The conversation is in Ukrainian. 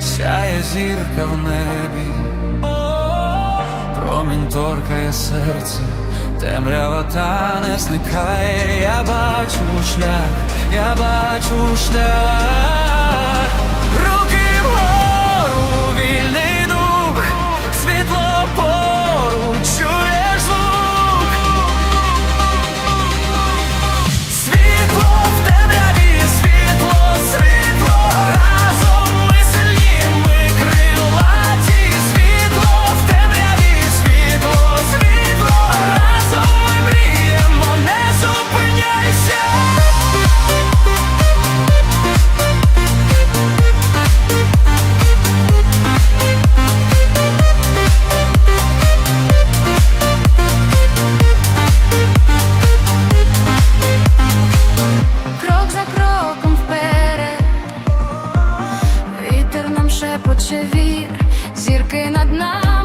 сяє зірка в небі, промінь торкає серце, темрява та не зникає, я бачу шлях, я бачу шлях. почевір, зірки над нами.